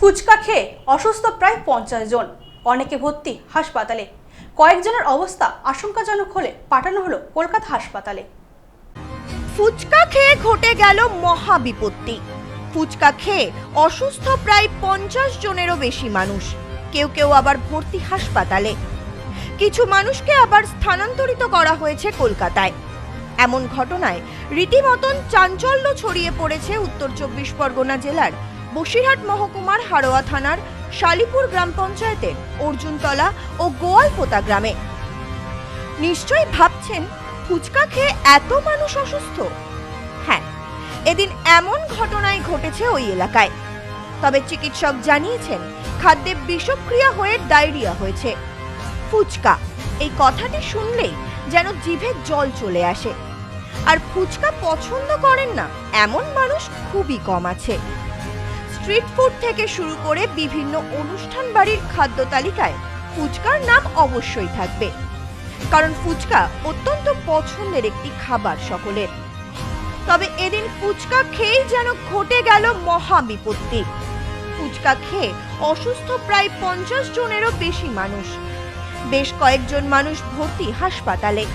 ফুচকা খেয়ে অসুস্থ প্রায় পঞ্চাশ জন। অনেকে ভর্তি হাসপাতালে। কয়েকজনের অবস্থা আশঙ্কাজনক হলে পাঠানো হলো কলকাতা হাসপাতালে। ফুচকা খেয়ে ঘটে গেল মহা বিপত্তি। ফুচকা খেয়ে অসুস্থ প্রায় পঞ্চাশ জনেরও বেশি মানুষ। কেউ কেউ আবার ভর্তি হাসপাতালে। কিছু মানুষকে আবার স্থানান্তরিত করা হয়েছে কলকাতায়। এমন ঘটনায় রীতিমতন চাঞ্চল্য ছড়িয়ে পড়েছে উত্তর চব্বিশ পরগনা জেলার বসিরহাট মহকুমার হাড়োয়া থানার শালিপুর গ্রাম পঞ্চায়েতের অর্জুনতলা ও গোয়ালপোতা গ্রামে। নিশ্চয়ই ভাবছেন, ফুচকা খেয়ে এত মানুষ অসুস্থ? হ্যাঁ এদিন এমন ঘটনাই ঘটেছে ওই এলাকায়। তবে চিকিৎসক জানিয়েছেন, খাদ্যে বিষক্রিয়া হয়ে ডায়রিয়া হয়েছে। ফুচকা, এই কথাটি শুনলেই যেন জিভে জল চলে আসে। আর ফুচকা পছন্দ করেন না, এমন মানুষ খুবই কম আছে। স্ট্রিট ফুড থেকে শুরু করে বিভিন্ন অনুষ্ঠান বাড়ির খাদ্য তালিকায় ফুচকার নাম অবশ্যই থাকবে। কারণ ফুচকা অত্যন্ত পছন্দের একটি খাবার সকলের। তবে এদিন ফুচকা খেয়েই যেন ঘটে গেল মহা বিপত্তি। ফুচকা খেয়ে অসুস্থ প্রায় পঞ্চাশ জনেরও বেশি মানুষ। বেশ কয়েকজন মানুষ ভর্তি হাসপাতালে।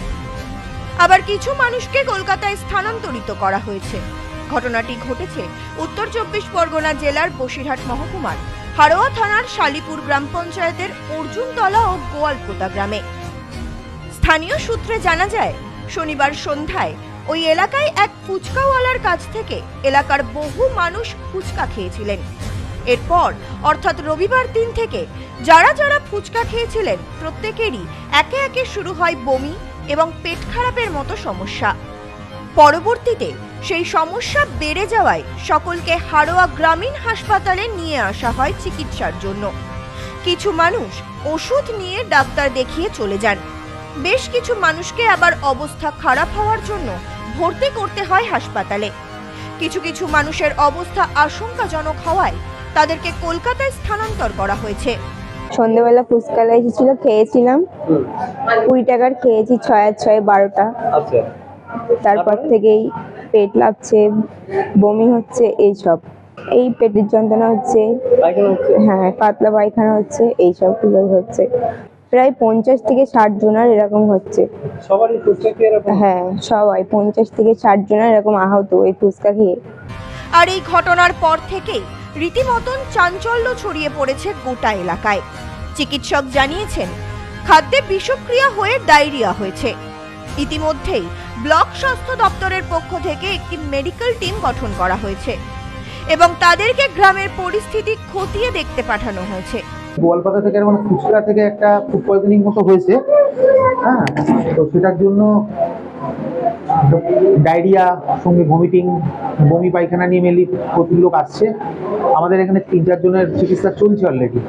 আবার কিছু মানুষকে কলকাতায় স্থানান্তরিত করা হয়েছে। ঘটনাটি ঘটেছে উত্তর চব্বিশ পরগনা জেলার বসিরহাট মহকুমার হাড়োয়া থানার শালিপুর গ্রাম পঞ্চায়েতের অর্জুনতলা ও গোয়ালপোতা গ্রামে। স্থানীয় সূত্রে জানা যায়, শনিবার সন্ধ্যায় ওই এলাকায় এক ফুচকাওয়ালার কাছ থেকে এলাকার বহু মানুষ ফুচকা খেয়েছিলেন। এরপর, অর্থাৎ রবিবার দিন থেকে যারা যারা ফুচকা খেয়েছিলেন, প্রত্যেকেরই একে একে শুরু হয় বমি এবং পেট খারাপের মতো সমস্যা। পরবর্তীতে সেই সমস্যা বেড়ে যাওয়ায় সকলকে হাড়োয়া গ্রামীণ হাসপাতালে নিয়ে আসা হয় চিকিৎসার জন্য। কিছু মানুষ ওষুধ নিয়ে ডাক্তার দেখিয়ে চলে যান। বেশ কিছু মানুষকে আবার অবস্থা খারাপ হওয়ার জন্য ভর্তি করতে হয় হাসপাতালে। কিছু কিছু মানুষের অবস্থা আশঙ্কাজনক হওয়ায় তাদেরকে কলকাতায় স্থানান্তর করা হয়েছে। সন্ধ্যেবেলা ফুচকালা এসেছিল খেয়েছিলাম। কুড়ি টাকার খেয়েছি ছয় আর ছয় বারোটা। আচ্ছা। তারপর? থেকেই পেট লাগছে বমি হচ্ছে এইসব। এই পেটের যন্ত্রণা হচ্ছে হ্যাঁ পাতলা পায়খানা হচ্ছে এইসবগুলো হচ্ছে। প্রায় পঞ্চাশ থেকে ষাট জনের এরকম হচ্ছে। হ্যাঁ সবাই পঞ্চাশ থেকে ষাট জনের এরকম আহত এই ফুচকা খেয়ে। আর এই ঘটনার পর থেকেই রীতিমতন চাঞ্চল্য ছড়িয়ে পড়েছে গোটা এলাকায়। চিকিৎসক জানিয়েছেন খাদ্যে বিষক্রিয়া হয়ে ডায়রিয়া হয়েছে। ইতিমধ্যেই ব্লক স্বাস্থ্য দপ্তরের পক্ষ থেকে একটি মেডিকেল টিম গঠন করা হয়েছে এবং তাদেরকে গ্রামের পরিস্থিতি খতিয়ে দেখতে পাঠানো হয়েছে। গোয়ালপাতা থেকে মানে ফুচকা থেকে একটা ফুড পয়জনিং মতো হয়েছে। হ্যাঁ তো সেটার জন্য ডায়রিয়া সঙ্গে ভমিটিং বমি পায়খানা নিয়ে মেনলি প্রচুর লোক আসছে। আমাদের এখানে তিন চারজনের চিকিৎসা চলছে অলরেডি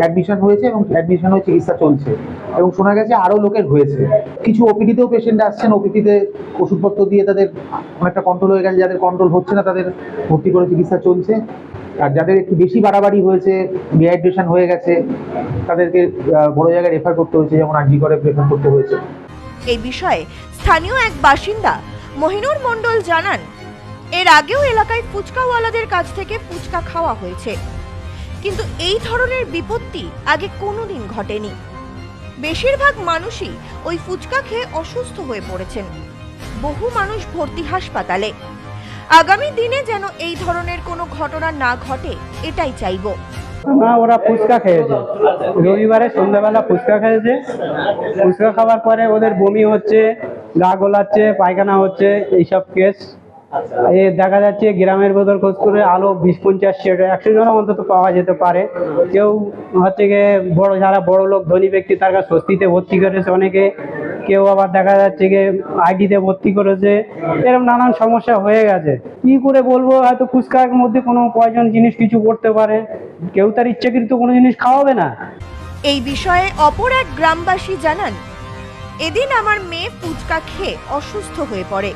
অ্যাডমিশন হয়েছে এবং অ্যাডমিশন হয়ে চিকিৎসা চলছে। এবং শোনা গেছে আরও লোকের হয়েছে। কিছু ওপিডিতেও পেশেন্ট আসছেন ওপিডিতে ওষুধপত্র দিয়ে তাদের অনেকটা কন্ট্রোল হয়ে গেছে, যাদের কন্ট্রোল হচ্ছে না তাদের ভর্তি করে চিকিৎসা চলছে। আর যাদের একটু বেশি বাড়াবাড়ি হয়েছে ডিহাইড্রেশন হয়ে গেছে, তাদেরকে বড় জায়গায় রেফার করতে হয়েছে, যেমন আরজি করে রেফার করতে হয়েছে। এই বিষয়ে স্থানীয় এক বাসিন্দা মহিনুর মণ্ডল জানান, এর আগেও এলাকায় ফুচকাওয়ালাদের কাছ থেকে ফুচকা খাওয়া হয়েছে। কিন্তু এই ধরনের বিপত্তি আগে কোনোদিন ঘটেনি। বেশিরভাগ মানুষই ওই ফুচকা খেয়ে অসুস্থ হয়ে পড়েছেন। বহু মানুষ ভর্তি হাসপাতালে। আগামী দিনে যেন এই ধরনের কোনো ঘটনা না ঘটে, এটাই চাইব। না, ওরা ফুচকা খেয়েছে। রবিবারে সন্ধ্যাবেলা ফুচকা খেয়েছে। ফুচকা খাওয়ার পরে ওদের বমি হচ্ছে, গা গোলাচ্ছে, পায়খানা হচ্ছে, এইসব কেস এ দেখা যাচ্ছে গ্রামের ভেতর খোঁজ করে আলো বিশ পঞ্চাশ একশো জন অন্তত পাওয়া যেতে পারে। কেউ হচ্ছে গিয়ে বড়, যারা বড় লোক, ধনী ব্যক্তি, তার কাছে স্বস্তিতে ভর্তি করেছে অনেকে। কেউ আবার দেখা যাচ্ছে গিয়ে আইডিতে ভর্তি করেছে। এরকম নানান সমস্যা হয়ে গেছে। কি করে বলব? হয়তো ফুচকার মধ্যে কোনো প্রয়োজন জিনিস কিছু করতে পারে। কেউ তার ইচ্ছাকৃত কোনো জিনিস খাওয়াবে না। এই বিষয়ে অপর এক গ্রামবাসী জানান, এদিন আমার মেয়ে ফুচকা খেয়ে অসুস্থ হয়ে পড়ে।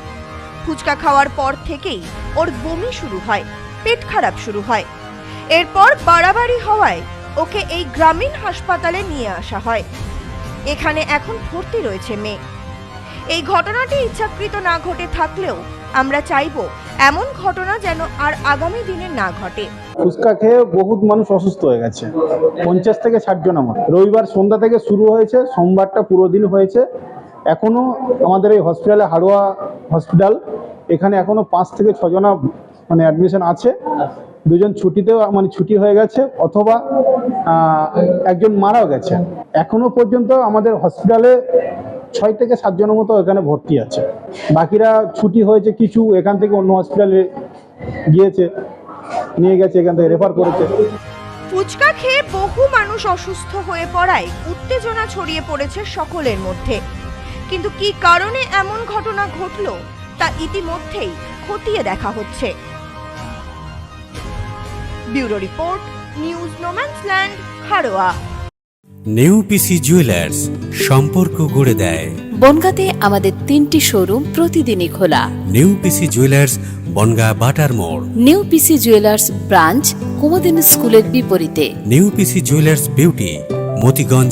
ফুচকা খাওয়ার পর থেকেই ওর বমি শুরু হয়, পেট খারাপ শুরু হয়। এরপর বাড়াবাড়ি হওয়ায় ওকে এই গ্রামীণ হাসপাতালে নিয়ে আসা হয়। এখানে এখন ভর্তি রয়েছে মেয়ে। এই ঘটনাটি ইচ্ছাকৃত না ঘটে থাকলেও আমরা চাইব এমন ঘটনা যেন আর আগামী দিনে না ঘটে। ফুচকা খেয়ে বহুত মানুষ অসুস্থ হয়ে গেছে। পঞ্চাশ থেকে ষাট জন আমার। রবিবার সন্ধ্যা থেকে শুরু হয়েছে, সোমবারটা পুরো দিন হয়েছে। এখনও আমাদের এই হসপিটালে হাড়োয়া হসপিটাল এখানে এখনও পাঁচ থেকে ছজনা মানে অ্যাডমিশন আছে। দুজন ছুটিতেও মানে ছুটি হয়ে গেছে, অথবা একজন মারাও গেছে। এখনও পর্যন্ত আমাদের হসপিটালে ছয় থেকে সাতজনের মতো এখানে ভর্তি আছে। বাকিরা ছুটি হয়েছে কিছু, এখান থেকে অন্য হসপিটালে গিয়েছে, নিয়ে গেছে, এখান থেকে রেফার করেছে। ফুচকা খেয়ে বহু মানুষ অসুস্থ হয়ে পড়ায়, উত্তেজনা ছড়িয়ে পড়েছে সকলের মধ্যে। কিন্তু কি কারণে এমন ঘটনা ঘটলো তা ইতিমধ্যেই খতিয়ে দেখা হচ্ছে। Bureau report news no man's land Haroa New PC jewellers সম্পর্ক গড়ে দেয়। বনগাঁতে আমাদের তিনটি শোরুম প্রতিদিনই খোলা। নেউপিসি জুয়েলার্স বনগা বাটার মোড়। New PC jewellers branch Kumudini স্কুলের বিপরীতে। নেউপিসি জুয়েলার্স বিউটি মতিগঞ্জ